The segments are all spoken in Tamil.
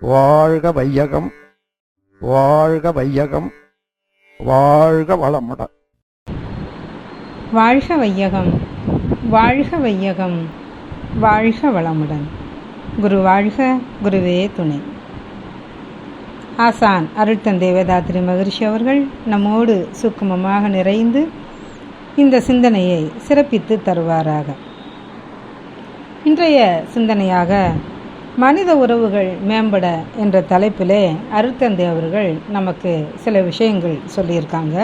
வாழ்க வையகம் வாழ்க வையகம் வாழ்க வளமுடன் வாழ்க வையகம் வாழ்க வையகம் வாழ்க வளமுடன். குரு வாழ்க குருவே துணை. ஆசான் அருட்தந்தை வேதாத்திரி மகரிஷி அவர்கள் நம்மோடு சுக்குமமாக நிறைந்து இந்த சிந்தனையை சிறப்பித்து தருவாராக. இன்றைய சிந்தனையாக மனித உறவுகள் மேம்பட என்ற தலைப்பிலே அருட்தந்தை அவர்கள் நமக்கு சில விஷயங்கள் சொல்லியிருக்காங்க.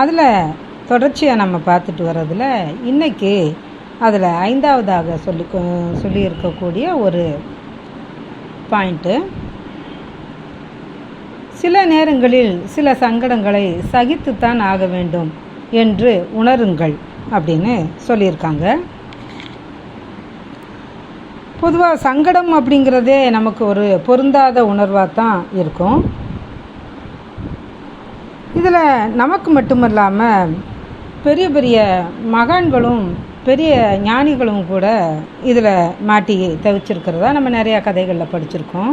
அதில் தொடர்ச்சியாக நம்ம பார்த்துட்டு வர்றதில் இன்றைக்கி அதில் ஐந்தாவதாக சொல்லி சொல்லியிருக்கக்கூடிய ஒரு பாயிண்ட்டு. சில நேரங்களில் சில சங்கடங்களை சகித்துத்தான் ஆக வேண்டும் என்று உணருங்கள் அப்படின்னு சொல்லியிருக்காங்க. பொதுவாக சங்கடம் அப்படிங்கிறதே நமக்கு ஒரு பொருந்தாத உணர்வாக தான் இருக்கும். இதில் நமக்கு மட்டுமல்லாமல் பெரிய பெரிய மகான்களும் பெரிய ஞானிகளும் கூட இதில் மாட்டி தவிச்சிருக்கிறதா நம்ம நிறையா கதைகளில் படிச்சிருக்கோம்.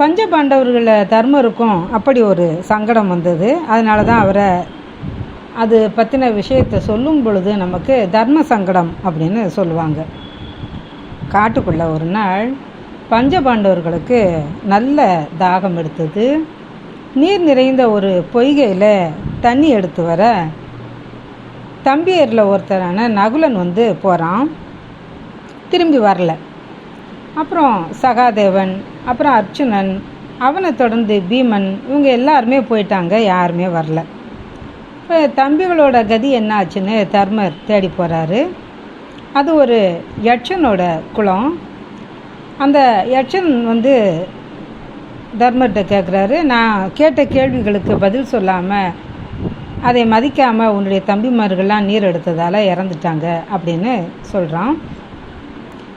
பஞ்ச பாண்டவர்களில் தர்மருக்கும் அப்படி ஒரு சங்கடம் வந்தது. அதனால தான் அவரை அது பற்றின விஷயத்தை சொல்லும் பொழுது நமக்கு தர்ம சங்கடம் அப்படின்னு சொல்லுவாங்க. காட்டுக்குள்ளே ஒரு நாள் பஞ்ச பாண்டவர்களுக்கு நல்ல தாகம் எடுத்தது. நீர் நிறைந்த ஒரு பொய்கையில் தண்ணி எடுத்து வர தம்பியரில் ஒருத்தரான நகுலன் வந்து போகிறான் திரும்பி வரல. அப்புறம் சகாதேவன் அப்புறம் அர்ச்சுனன் அவனை தொடர்ந்து பீமன் இவங்க எல்லாருமே போயிட்டாங்க யாருமே வரல. தம்பிகளோட கதி என்ன ஆச்சுன்னு தர்மர் தேடி போகிறாரு அது ஒரு யட்சனோட குளம். அந்த யட்சன் வந்து தர்மர்கிட்ட கேட்குறாரு நான் கேட்ட கேள்விகளுக்கு பதில் சொல்லாமல் அதை மதிக்காமல் உன்னுடைய தம்பிமார்கள்லாம் நீர் எடுத்ததால் இறந்துட்டாங்க அப்படின்னு சொல்கிறான்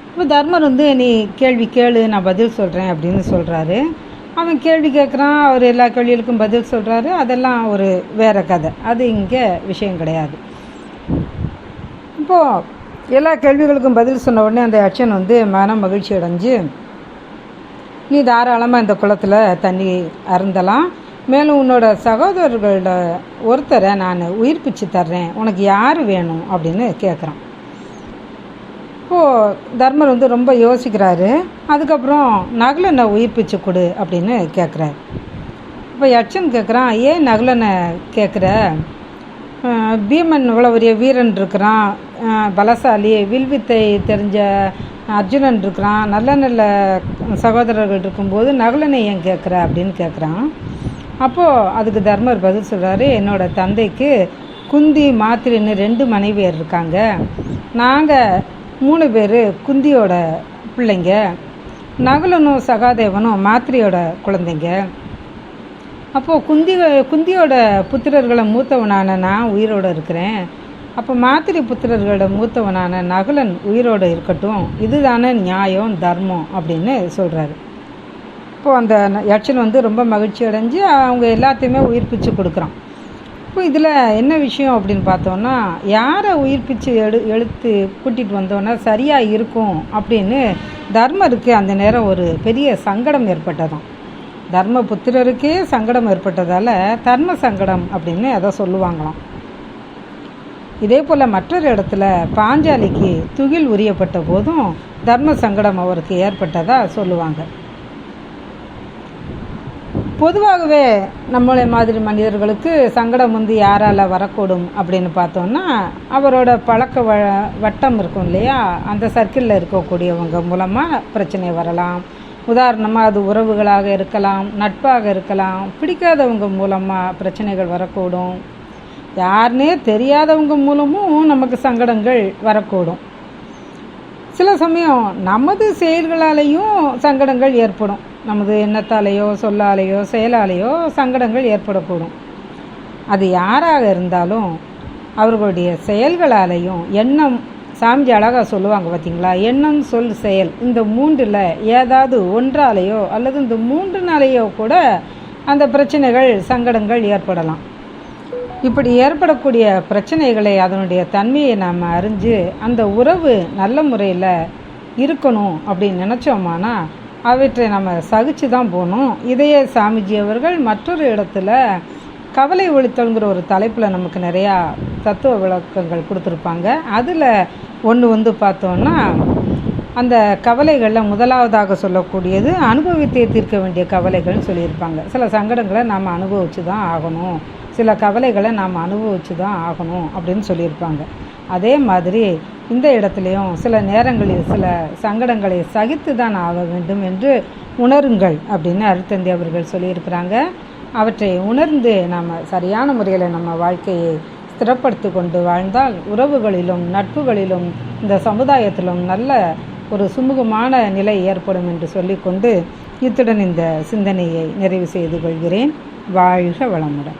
இப்போ தர்மர் வந்து நீ கேள்வி கேளு நான் பதில் சொல்கிறேன் அப்படின்னு சொல்கிறாரு அவன் கேள்வி கேட்குறான் அவர் எல்லா கேள்விகளுக்கும் பதில் சொல்கிறாரு அதெல்லாம் ஒரு வேறு கதை. அது இங்கே விஷயம் கிடையாது. இப்போது எல்லா கேள்விகளுக்கும் பதில் சொன்ன உடனே அந்த அச்சன் வந்து மன மகிழ்ச்சி அடைஞ்சு நீ தாராளமாக இந்த குளத்தில் தண்ணி அருந்தலாம். மேலும் உன்னோட சகோதரர்களோட ஒருத்தரை நான் உயிர்ப்பிச்சு தர்றேன். உனக்கு யார் வேணும்? அப்படின்னு கேட்குறான் இப்போது தர்மர் வந்து ரொம்ப யோசிக்கிறாரு. அதுக்கப்புறம் நகுலனை உயிர்ப்பிச்சு கொடு அப்படின்னு கேட்குறாரு இப்போ யட்சன் கேட்குறான் ஏன் நகுலனை கேட்குற பீமன் இவ்வளோ பெரிய வீரன் இருக்கிறான். பலசாலி வில்வித்தை தெரிஞ்ச அர்ஜுனன் இருக்கிறான். நல்ல நல்ல சகோதரர்கள் இருக்கும்போது நகுலனை ஏன் கேட்குற அப்படின்னு கேட்குறான் அப்போது அதுக்கு தர்மர் பதில் சொல்கிறாரு என்னோடய தந்தைக்கு குந்தி மாத்திரின்னு ரெண்டு மனைவியர் இருக்காங்க. நாங்கள் மூணு பேர் குந்தியோட பிள்ளைங்க நகுலனும் சகாதேவனும் மாத்திரையோட குழந்தைங்க. அப்போது குந்தி குந்தியோட புத்திரர்களை மூத்தவனான நான் உயிரோடு இருக்கிறேன். அப்போ மாத்திரை புத்திரர்களோட மூத்தவனான நகுலன் உயிரோடு இருக்கட்டும். இதுதானே நியாயம் தர்மம் அப்படின்னு சொல்கிறாரு இப்போது அந்த யட்சன் வந்து ரொம்ப மகிழ்ச்சி அடைஞ்சு அவங்க எல்லாத்தையுமே உயிர்ப்பிச்சு கொடுக்குறான். இப்போ இதில் என்ன விஷயம் அப்படின்னு பார்த்தோன்னா யாரை உயிர்ப்பிச்சு எடு எழுத்து கூட்டிகிட்டு வந்தோன்னா சரியாக இருக்கும் அப்படின்னு தர்மருக்கு அந்த நேரம் ஒரு பெரிய சங்கடம் ஏற்பட்டதாம். தர்மபுத்திரருக்கே சங்கடம் ஏற்பட்டதால் தர்ம சங்கடம் அப்படின்னு அதை சொல்லுவாங்களாம். இதே போல் மற்றொரு இடத்துல பாஞ்சாலிக்கு துகில் உரியப்பட்ட போதும் தர்ம சங்கடம் அவருக்கு ஏற்பட்டதாக சொல்லுவாங்க. பொதுவாகவே நம்மளை மாதிரி மனிதர்களுக்கு சங்கடம் வந்து யாரால் வரக்கூடும் அப்படின்னு பார்த்தோன்னா அவரோட பழக்க வ வட்டம் இருக்கும் இல்லையா? அந்த சர்க்கிளில் இருக்கக்கூடியவங்க மூலமாக பிரச்சனை வரலாம். உதாரணமாக அது உறவுகளாக இருக்கலாம் நட்பாக இருக்கலாம் பிடிக்காதவங்க மூலமாக பிரச்சனைகள் வரக்கூடும். யாருனே தெரியாதவங்க மூலமும் நமக்கு சங்கடங்கள் வரக்கூடும். சில சமயம் நமது செயல்களாலேயும் சங்கடங்கள் ஏற்படும். நமது எண்ணத்தாலேயோ சொல்லாலேயோ செயலாலேயோ சங்கடங்கள் ஏற்படக்கூடும். அது யாராக இருந்தாலும் அவர்களுடைய செயல்களாலேயும் எண்ணம் சாமிஜி அழகாக சொல்லுவாங்க பார்த்தீங்களா எண்ணம் சொல் செயல் இந்த மூன்றில் ஏதாவது ஒன்றாலேயோ அல்லது இந்த மூன்றுனாலேயோ கூட அந்த பிரச்சனைகள் சங்கடங்கள் ஏற்படலாம். இப்படி ஏற்படக்கூடிய பிரச்சனைகளை அதனுடைய தன்மையை நாம் அறிஞ்சு அந்த உறவு நல்ல முறையில் இருக்கணும் அப்படின்னு நினச்சோமானா அவற்றை நம்ம சகிச்சு தான் போகணும். இதையே சாமிஜி அவர்கள் மற்றொரு இடத்துல கவலை ஒழித்தல்ங்கிற ஒரு தலைப்பில் நமக்கு நிறையா தத்துவ விளக்கங்கள் கொடுத்துருப்பாங்க. அதில் ஒன்று வந்து பார்த்தோன்னா அந்த கவலைகளில் முதலாவதாக சொல்லக்கூடியது அனுபவித்தே தீர்க்க வேண்டிய கவலைகள்னு சொல்லியிருப்பாங்க. சில சங்கடங்களை நாம் அனுபவிச்சு தான் ஆகணும். சில கவலைகளை நாம் அனுபவிச்சு தான் ஆகணும் அப்படின்னு சொல்லியிருப்பாங்க. அதே மாதிரி இந்த இடத்துலையும் சில நேரங்களில் சில சங்கடங்களை சகித்து தான் ஆக வேண்டும் என்று உணருங்கள் அப்படின்னு அருத்தந்தி அவர்கள் சொல்லியிருக்கிறாங்க. அவற்றை உணர்ந்து நாம் சரியான முறையில் நம்ம வாழ்க்கையை ஸ்திரப்படுத்தி கொண்டு வாழ்ந்தால் உறவுகளிலும் நட்புகளிலும் இந்த சமுதாயத்திலும் நல்ல ஒரு சுமூகமான நிலை ஏற்படும் என்று சொல்லிக்கொண்டு இத்துடன் இந்த சிந்தனையை நிறைவு செய்து கொள்கிறேன். வாழ்க வளமுடன்.